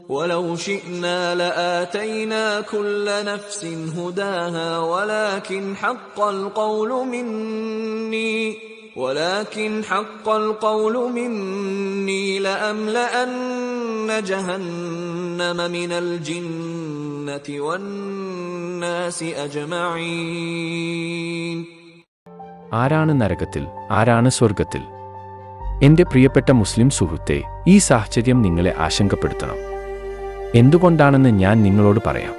ولو شئنا لآتينا كل نفس هداها ولكن حق القول مني ولكن حق القول مني لأملأن جهنم من الجنة والناس أجمعين ആരാണ് നരകത്തിൽ ആരാണ് സ്വർഗത്തിൽ എന്റെ പ്രിയപ്പെട്ട മുസ്ലിം സുഹൃത്തെ ഈ സാഹചര്യം നിങ്ങളെ ആശങ്കപ്പെടുത്തണം എന്തുകൊണ്ടാണെന്ന് ഞാൻ നിങ്ങളോട് പറയാം.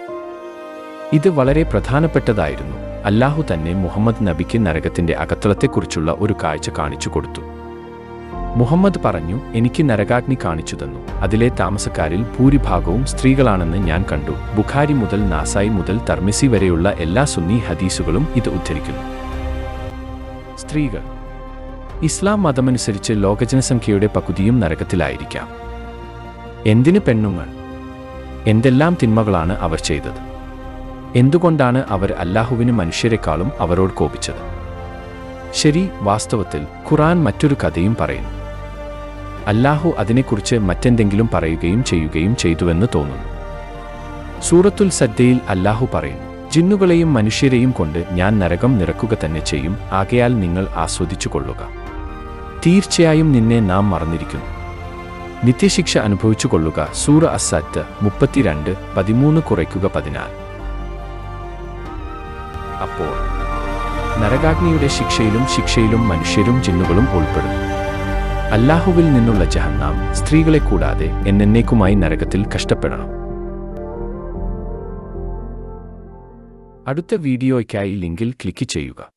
ഇത് വളരെ പ്രധാനപ്പെട്ടതായിരുന്നു. അല്ലാഹു തന്നെ മുഹമ്മദ് നബിക്ക് നരകത്തിന്റെ അകത്തളത്തെക്കുറിച്ചുള്ള ഒരു കാഴ്ച കാണിച്ചു കൊടുത്തു. മുഹമ്മദ് പറഞ്ഞു എനിക്ക് നരകാഗ്നി കാണിച്ചു തന്നു. അതിലെ താമസക്കാരിൽ ഭൂരിഭാഗവും സ്ത്രീകളാണെന്ന് ഞാൻ കണ്ടു. ബുഖാരി മുതൽ നാസായി മുതൽ തർമിസി വരെയുള്ള എല്ലാ സുന്നി ഹദീസുകളും ഇത് ഉദ്ധരിക്കുന്നു. സ്ത്രീകൾ. ഇസ്ലാം മതമനുസരിച്ച് ലോകജനസംഖ്യയുടെ പകുതിയും നരകത്തിലായിരിക്കാം. എന്തിന് പെണ്ണുങ്ങൾ? എന്തെല്ലാം തിന്മകളാണ് അവർ ചെയ്തത്? എന്തുകൊണ്ടാണ് അവർ അല്ലാഹുവിന് മനുഷ്യരെക്കാളും അവരോട് കോപിച്ചത്? ശരി വാസ്തവത്തിൽ ഖുറാൻ മറ്റൊരു കഥയും പറയുന്നു. അല്ലാഹു അതിനെക്കുറിച്ച് മറ്റെന്തെങ്കിലും പറയുകയും ചെയ്യുകയും ചെയ്തുവെന്ന് തോന്നുന്നു. സൂറത്തുൽ സദ്ദയിൽ അല്ലാഹു പറയുന്നു ജിന്നുകളെയും മനുഷ്യരെയും കൊണ്ട് ഞാൻ നരകം നിറക്കുക തന്നെ ചെയ്യും ആകയാൽ നിങ്ങൾ ആസ്വദിച്ചു കൊള്ളുക തീർച്ചയായും നിന്നെ നാം മറന്നിരിക്കുന്നു. നിത്യശിക്ഷ അനുഭവിച്ചു കൊള്ളുക സൂറ അസാറ്റ് മുപ്പത്തിരണ്ട് പതിമൂന്ന് കുറയ്ക്കുക പതിനാറ് അപ്പോൾ നരകാഗ്നിയുടെ ശിക്ഷയിലും ശിക്ഷയിലും മനുഷ്യരും ജിന്നുകളും ഉൾപ്പെടുന്നു അല്ലാഹുവിൽ നിന്നുള്ള ജഹന്നാം സ്ത്രീകളെ കൂടാതെ എന്നേക്കുമായി നരകത്തിൽ കഷ്ടപ്പെടണം. അടുത്ത വീഡിയോയ്ക്കായി ലിങ്കിൽ ക്ലിക്ക് ചെയ്യുക.